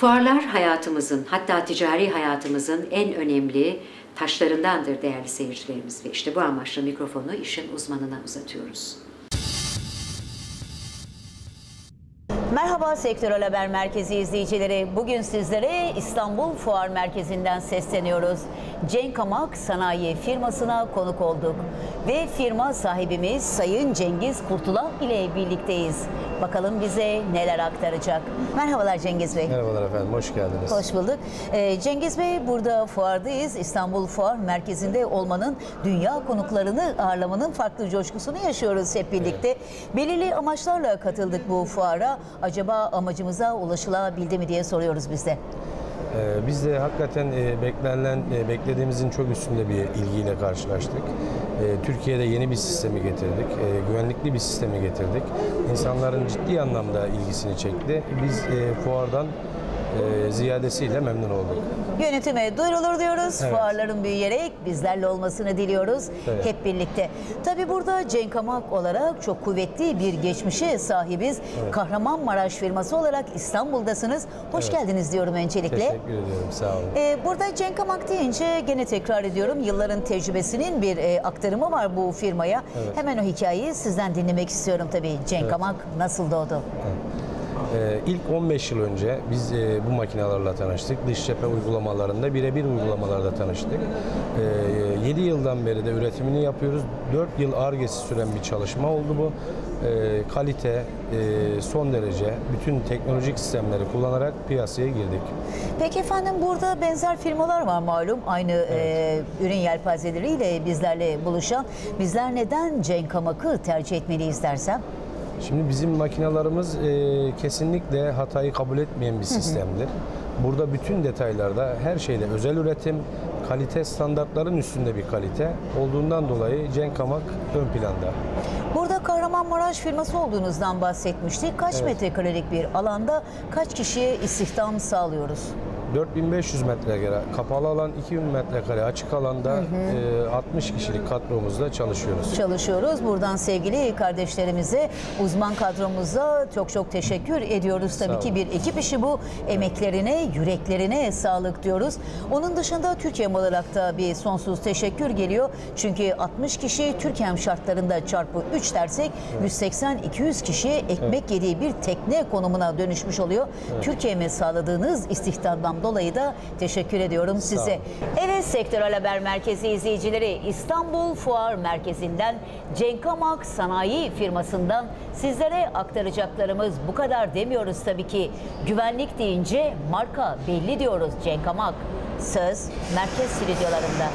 Fuarlar hayatımızın, hatta ticari hayatımızın en önemli taşlarındandır değerli seyircilerimiz ve işte bu amaçla mikrofonu işin uzmanına uzatıyoruz. Merhaba Sektörel Haber Merkezi izleyicileri. Bugün sizlere İstanbul Fuar Merkezi'nden sesleniyoruz. Cenk Amak Sanayi firmasına konuk olduk. Ve firma sahibimiz Sayın Cengiz Kurtulan ile birlikteyiz. Bakalım bize neler aktaracak. Merhabalar Cengiz Bey. Merhabalar efendim, hoş geldiniz. Hoş bulduk. Ee, Cengiz Bey burada fuardayız. İstanbul Fuar Merkezi'nde olmanın, dünya konuklarını ağırlamanın farklı coşkusunu yaşıyoruz hep birlikte. Belirli amaçlarla katıldık bu fuara. Acaba amacımıza ulaşılabildi mi diye soruyoruz biz de. Ee, biz de hakikaten e, beklenen, e, beklediğimizin çok üstünde bir ilgiyle karşılaştık. E, Türkiye'de yeni bir sistemi getirdik, güvenlikli bir sistemi getirdik. İnsanların ciddi anlamda ilgisini çekti. Biz fuardan e, ziyadesiyle memnun olduk. Yönetime duyurulur diyoruz. Evet. Fuarların büyüyerek bizlerle olmasını diliyoruz Evet. hep birlikte. Tabi burada Cenk Amak olarak çok kuvvetli bir geçmişe sahibiz. Kahramanmaraş firması olarak İstanbul'dasınız. Hoş Evet. geldiniz diyorum öncelikle. Teşekkür ediyorum, sağ olun. Ee, burada Cenk Amak deyince gene tekrar ediyorum yılların tecrübesinin bir e, aktarımı var bu firmaya. Hemen o hikayeyi sizden dinlemek istiyorum tabii. Cenk Amak nasıl doğdu? Ee, ilk 15 yıl önce biz e, bu makinelerle tanıştık. Dış cephe uygulamalarında birebir uygulamalarda tanıştık. Ee, 7 yıldan beri de üretimini yapıyoruz. 4 yıl argesi süren bir çalışma oldu bu. Ee, kalite, e, son derece bütün teknolojik sistemleri kullanarak piyasaya girdik. Peki efendim burada benzer firmalar var malum aynı e, ürün yelpazeleriyle bizlerle buluşan. Bizler neden Cenk Amak'ı tercih etmeliyiz dersem? Şimdi bizim makinalarımız e, kesinlikle hatayı kabul etmeyen bir sistemdir. Burada bütün detaylarda her şeyde özel üretim, kalite standartların üstünde bir kalite olduğundan dolayı Cenk ön planda. Burada Kahramanmaraş firması olduğunuzdan bahsetmiştik. Kaç Evet. metrekarelik bir alanda kaç kişiye istihdam sağlıyoruz? 4500 metrekare kapalı alan, 2000 metrekare açık alanda e, 60 kişilik kadromuzda çalışıyoruz. çalışıyoruz. Buradan sevgili kardeşlerimize, uzman kadromuza çok çok teşekkür ediyoruz. Tabii ki bir ekip işi bu. Emeklerine, yüreklerine sağlık diyoruz. Onun dışında Türkiye olarak da bir sonsuz teşekkür geliyor. Çünkü 60 kişi Türkiye şartlarında çarpı 3 dersek 180-200 kişiye ekmek yediği bir tekne konumuna dönüşmüş oluyor. Türkiye'me sağladığınız istihdamdan dolayı da teşekkür ediyorum size. Evet Sektörel Haber Merkezi izleyicileri İstanbul Fuar Merkezi'nden Cenk Amak Sanayi firmasından sizlere aktaracaklarımız bu kadar demiyoruz tabii ki. Güvenlik deyince marka belli diyoruz Cenk Amak. Söz merkez stüdyolarında.